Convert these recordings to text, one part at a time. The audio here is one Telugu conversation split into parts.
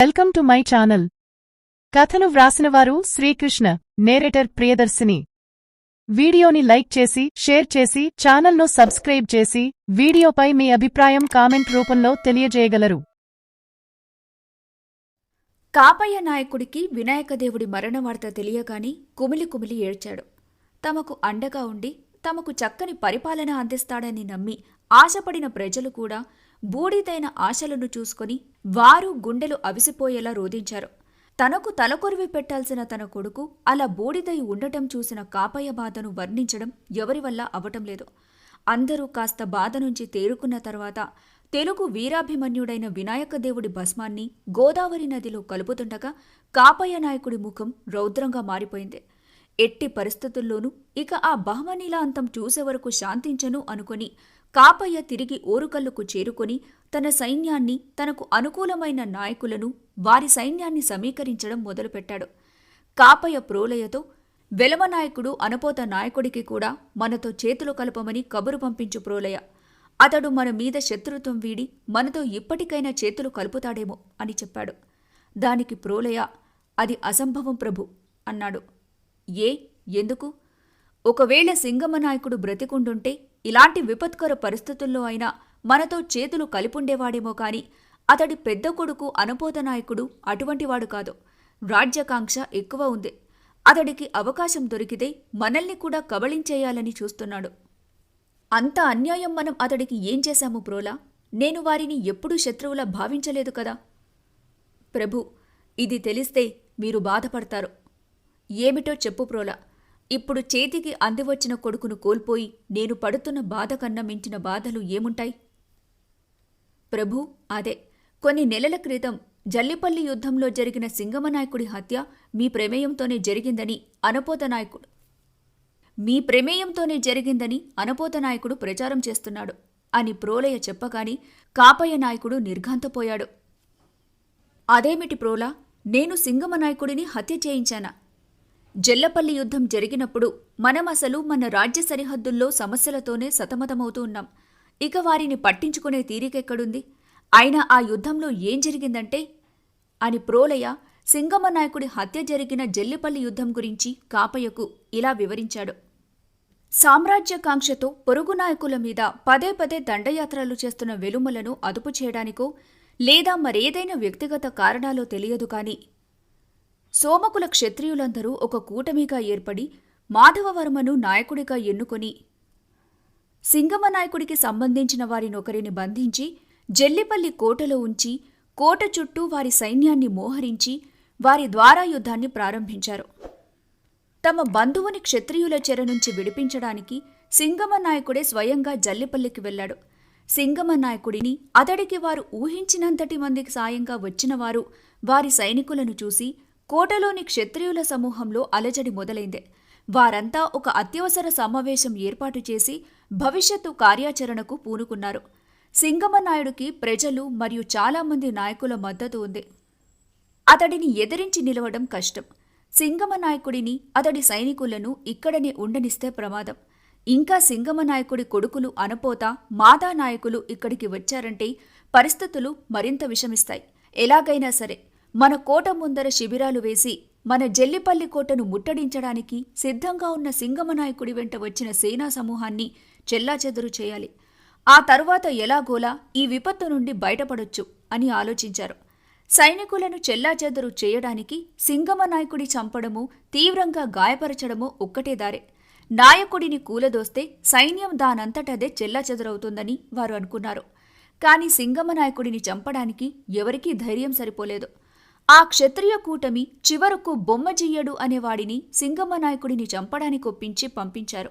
Welcome to my channel. కథను వ్రాసినవారు శ్రీకృష్ణ నేరేటర్ ప్రియదర్శిని. వీడియోని లైక్ చేసి షేర్ చేసి ఛానల్ను సబ్స్క్రైబ్ చేసి వీడియోపై మీ అభిప్రాయం కామెంట్ రూపంలో తెలియజేయగలరు. కాపయ్య నాయకుడికి వినాయకదేవుడి మరణ వార్త తెలియగాని కుమిలి కుమిలి ఏడ్చాడు. తమకు అండగా ఉండి తమకు చక్కని పరిపాలన అందిస్తాడని నమ్మి ఆశపడిన ప్రజలు కూడా బూడిదైన ఆశలను చూసుకొని వారు గుండెలు అవిసిపోయేలా రోధించారు. తనకు తలకొరివి పెట్టాల్సిన తన కొడుకు అలా బూడిదై ఉండటం చూసిన కాపయ్య బాధను వర్ణించడం ఎవరి వల్ల అవటం లేదు. అందరూ కాస్త బాధ నుంచి తేరుకున్న తర్వాత తెలుగు వీరాభిమన్యుడైన వినాయకదేవుడి భస్మాన్ని గోదావరి నదిలో కలుపుతుండగా కాపయ్య నాయకుడి ముఖం రౌద్రంగా మారిపోయింది. ఎట్టి పరిస్థితుల్లోనూ ఇక ఆ బహమనీల అంతం చూసే వరకు శాంతించను అనుకుని కాపయ్య తిరిగి ఓరుకల్లుకు చేరుకొని తన సైన్యాన్ని తనకు అనుకూలమైన నాయకులను వారి సైన్యాన్ని సమీకరించడం మొదలుపెట్టాడు. కాపయ్య ప్రోలయతో వెలమనాయకుడు అనపోత నాయకుడికి కూడా మనతో చేతులు కలపమని కబురు పంపించు ప్రోలయ. అతడు మన మీద శత్రుత్వం వీడి మనతో ఇప్పటికైనా చేతులు కలుపుతాడేమో అని చెప్పాడు. దానికి ప్రోలయ అది అసంభవం ప్రభు అన్నాడు. ఏ? ఎందుకు? ఒకవేళ సింగమ నాయకుడు బ్రతికుండుంటే ఇలాంటి విపత్కర పరిస్థితుల్లో అయినా మనతో చేతులు కలిపుండేవాడేమో కాని అతడి పెద్ద కొడుకు అనపోత నాయకుడు అటువంటివాడు కాదు. రాజ్యాకాంక్ష ఎక్కువ ఉంది. అతడికి అవకాశం దొరికితే మనల్ని కూడా కబళించేయాలని చూస్తున్నాడు. అంత అన్యాయం మనం అతడికి ఏం చేశాము ప్రోలా? నేను వారిని ఎప్పుడూ శత్రువులా భావించలేదు కదా? ప్రభు ఇది తెలిస్తే మీరు బాధపడతారు. ఏమిటో చెప్పు ప్రోలా. ఇప్పుడు చేతికి అందివచ్చిన కొడుకును కోల్పోయి నేను పడుతున్న బాధ కన్నా మించిన బాధలు ఏముంటాయి? ప్రభు అదే. కొన్ని నెలల క్రితం జల్లిపల్లి యుద్ధంలో జరిగిన సింగమనాయకుడి హత్య మీ ప్రమేయంతోనే జరిగిందని అనపోత నాయకుడు. మీ ప్రమేయంతోనే జరిగిందని అనపోత నాయకుడు ప్రచారం చేస్తున్నాడు అని ప్రోలయ చెప్పగాని కాపయ్య నాయకుడు నిర్ఘాంతపోయాడు. అదేమిటి ప్రోలా? నేను సింగమనాయకుడిని హత్య చేయించానా? జల్లపల్లి యుద్ధం జరిగినప్పుడు మనం అసలు మన రాజ్య సరిహద్దుల్లో సమస్యలతోనే సతమతమవుతూ ఉన్నాం. ఇక వారిని పట్టించుకునే తీరికెక్కడుంది? అయినా ఆ యుద్ధంలో ఏం జరిగిందంటే? అని ప్రోలయ సింగమ నాయకుడి హత్య జరిగిన జల్లిపల్లి యుద్ధం గురించి కాపయ్యకు ఇలా వివరించాడు. సామ్రాజ్యకాంక్షతో పొరుగు నాయకుల మీద పదే పదే దండయాత్రలు చేస్తున్న వెలుమలను అదుపు చేయడానికో లేదా మరేదైనా వ్యక్తిగత కారణాలో తెలియదు కాని సోమకుల క్షత్రియులందరూ ఒక కూటమిగా ఏర్పడి మాధవవర్మను నాయకుడిగా ఎన్నుకొని సింగమ నాయకుడికి సంబంధించిన వారినొకరిని బంధించి జల్లిపల్లి కోటలో ఉంచి కోట చుట్టూ వారి సైన్యాన్ని మోహరించి వారి ద్వారా యుద్ధాన్ని ప్రారంభించారు. తమ బంధువుని క్షత్రియుల చెర నుంచి విడిపించడానికి సింగమ నాయకుడే స్వయంగా జల్లిపల్లికి వెళ్ళాడు. సింగమనాయకుడిని అతడికి వారు ఊహించినంతటి మందికి సాయంగా వచ్చినవారు వారి సైనికులను చూసి కోటలోని క్షత్రియుల సమూహంలో అలజడి మొదలైంది. వారంతా ఒక అత్యవసర సమావేశం ఏర్పాటు చేసి భవిష్యత్తు కార్యాచరణకు పూనుకున్నారు. సింగమనాయుడికి ప్రజలు మరియు చాలామంది నాయకుల మద్దతు ఉంది. అతడిని ఎదిరించి నిలవడం కష్టం. సింగమ నాయకుడిని అతడి సైనికులను ఇక్కడనే ఉండనిస్తే ప్రమాదం. ఇంకా సింగమ నాయకుడి కొడుకులు అనపోత మాదా నాయకులు ఇక్కడికి వచ్చారంటే పరిస్థితులు మరింత విషమిస్తాయి. ఎలాగైనా సరే మన కోట ముందర శిబిరాలు వేసి మన జల్లిపల్లి కోటను ముట్టడించడానికి సిద్ధంగా ఉన్న సింగమ నాయకుడి వెంట వచ్చిన సేనా సమూహాన్ని చెల్లాచెదురు చేయాలి. ఆ తరువాత ఎలాగోలా ఈ విపత్తు నుండి బయటపడొచ్చు అని ఆలోచించారు. సైనికులను చెల్లాచెదరు చేయడానికి సింగమ నాయకుడి చంపడము తీవ్రంగా గాయపరచడము ఒక్కటే దారే. నాయకుడిని కూలదోస్తే సైన్యం దానంతటదే చెల్లాచెదరవుతుందని వారు అనుకున్నారు. కాని సింగమ నాయకుడిని చంపడానికి ఎవరికీ ధైర్యం సరిపోలేదు. ఆ క్షత్రియ కూటమి చివరకు బొమ్మజియ్యడు అనేవాడిని సింగమ నాయకుడిని చంపడానికి ఒప్పించి పంపించారు.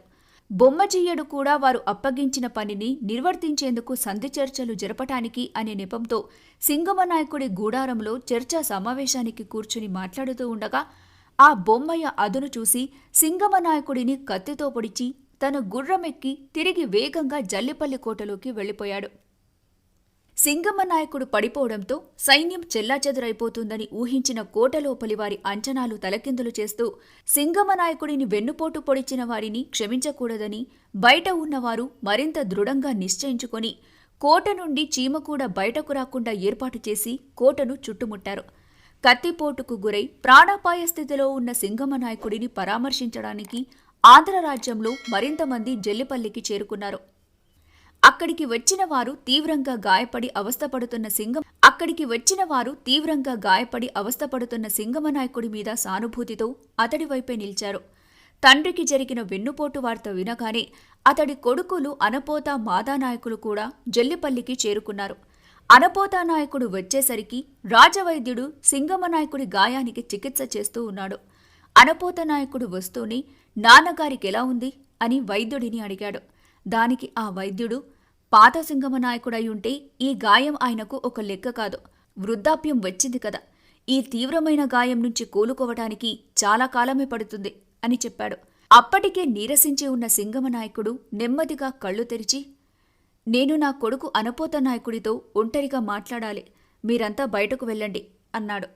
బొమ్మజీయడు కూడా వారు అప్పగించిన పనిని నిర్వర్తించేందుకు సంధి చర్చలు జరపటానికి అనే నెపంతో సింగమ నాయకుడి గూడారంలో చర్చా సమావేశానికి కూర్చుని మాట్లాడుతూ ఉండగా ఆ బొమ్మయ్య అదును చూసి సింగమ నాయకుడిని కత్తితో పొడిచి తన గుర్రమెక్కి తిరిగి వేగంగా జల్లిపల్లి కోటలోకి వెళ్ళిపోయాడు. సింగమ్మ నాయకుడు పడిపోవడంతో సైన్యం చెల్లాచెదురైపోతుందని ఊహించిన కోటలోపలి వారి అంచనాలు తలకిందులు చేస్తూ సింగమ్మ నాయకుడిని వెన్నుపోటు పొడిచిన వారిని క్షమించకూడదని బయట ఉన్నవారు మరింత దృఢంగా నిశ్చయించుకొని కోట నుండి చీమ కూడా బయటకు రాకుండా ఏర్పాటు చేసి కోటను చుట్టుముట్టారు. కత్తిపోటుకు గురై ప్రాణాపాయ స్థితిలో ఉన్న సింగమ నాయకుడిని పరామర్శించడానికి ఆంధ్ర రాజ్యంలో మరింతమంది జల్లిపల్లికి చేరుకున్నారు. అక్కడికి వచ్చిన వారు తీవ్రంగా గాయపడి అవస్థపడుతున్న సింగం అక్కడికి వచ్చిన వారు తీవ్రంగా గాయపడి అవస్థపడుతున్న సింగమ నాయకుడి మీద సానుభూతితో అతడి వైపే నిలిచారు. తండ్రికి జరిగిన వెన్నుపోటు వార్త వినగానే అతడి కొడుకులు అనపోత మాదానాయకులు కూడా జల్లిపల్లికి చేరుకున్నారు. అనపోతానాయకుడు వచ్చేసరికి రాజవైద్యుడు సింగమనాయకుడి గాయానికి చికిత్స చేస్తూ ఉన్నాడు. అనపోత నాయకుడు వస్తూనే నాన్నగారికెలా ఉంది? అని వైద్యుడిని అడిగాడు. దానికి ఆ వైద్యుడు పాత సింగమ నాయకుడై ఉంటే ఈ గాయం ఆయనకు ఒక లెక్క కాదు. వృద్ధాప్యం వచ్చింది కదా. ఈ తీవ్రమైన గాయం నుంచి కోలుకోవటానికి చాలా కాలమే పడుతుంది అని చెప్పాడు. అప్పటికే నీరసించి ఉన్న సింగమ నాయకుడు నెమ్మదిగా కళ్ళు తెరిచి నేను నా కొడుకు అనపోత నాయకుడితో ఒంటరిగా మాట్లాడాలి. మీరంతా బయటకు వెళ్ళండి అన్నాడు.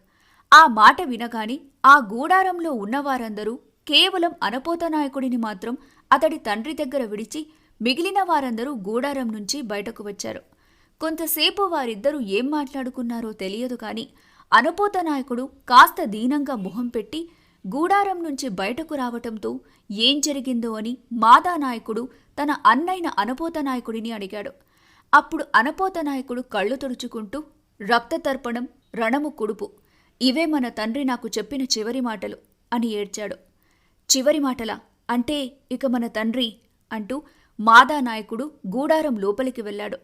ఆ మాట వినగాని ఆ గూడారంలో ఉన్నవారందరూ కేవలం అనపోత నాయకుడిని మాత్రం అతడి తండ్రి దగ్గర విడిచి మిగిలిన వారందరూ గూడారం నుంచి బయటకు వచ్చారు. కొంతసేపు వారిద్దరూ ఏం మాట్లాడుకున్నారో తెలియదు కాని అనపోత నాయకుడు కాస్త దీనంగా మొహం పెట్టి గూడారం నుంచి బయటకు రావటంతో ఏం జరిగిందో అని మాదా నాయకుడు తన అన్నైన అనపోత నాయకుడిని అడిగాడు. అప్పుడు అనపోత నాయకుడు కళ్ళు తుడుచుకుంటూ రక్తతర్పణం రణము కుడుపు ఇవే మన తండ్రి నాకు చెప్పిన చివరి మాటలు అని ఏడ్చాడు. చివరి మాటలా? అంటే ఇక మన తండ్రి అంటూ మాదా నాయకుడు గూడారం లోపలికి వెళ్ళాడు.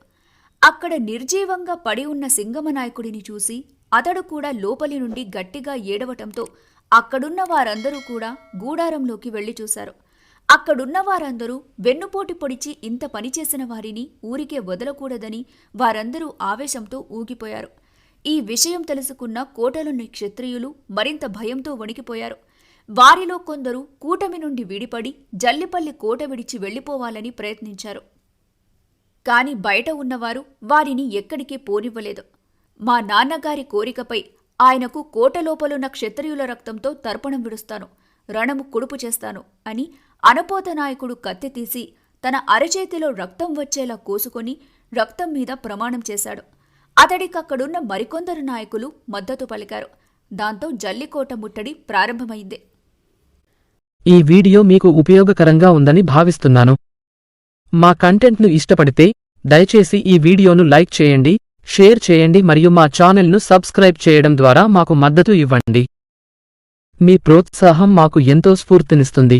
అక్కడ నిర్జీవంగా పడి ఉన్న సింగమ నాయకుడిని చూసి అతడు కూడా లోపలి నుండి గట్టిగా ఏడవటంతో అక్కడున్న వారందరూ కూడా గూడారంలోకి వెళ్ళి చూశారు. అక్కడున్న వారందరూ వెన్నుపోటు పొడిచి ఇంత పనిచేసిన వారిని ఊరికే వదలకూడదని వారందరూ ఆవేశంతో ఊగిపోయారు. ఈ విషయం తెలుసుకున్న కోటలోని క్షత్రియులు మరింత భయంతో వణికిపోయారు. వారిలో కొందరు కూటమి నుండి విడిపడి జల్లిపల్లి కోట విడిచి వెళ్ళిపోవాలని ప్రయత్నించారు. కాని బయట ఉన్నవారు వారిని ఎక్కడికి పోనివ్వలేదు. మా నాన్నగారి కోరికపై ఆయనకు కోట లోపలున్న క్షత్రియుల రక్తంతో తర్పణం విడుస్తాను రణము కుడుపు చేస్తాను అని అనపోత నాయకుడు కత్తి తీసి తన అరచేతిలో రక్తం వచ్చేలా కోసుకొని రక్తం మీద ప్రమాణం చేశాడు. అతడికక్కడున్న మరికొందరు నాయకులు మద్దతు పలికారు. దాంతో జల్లికోట ముట్టడి ప్రారంభమైంది. ఈ వీడియో మీకు ఉపయోగకరంగా ఉందని భావిస్తున్నాను. మా కంటెంట్ను ఇష్టపడితే దయచేసి ఈ వీడియోను లైక్ చేయండి షేర్ చేయండి మరియు మా ఛానల్ను సబ్స్క్రైబ్ చేయడం ద్వారా మాకు మద్దతు ఇవ్వండి. మీ ప్రోత్సాహం మాకు ఎంతో స్ఫూర్తినిస్తుంది.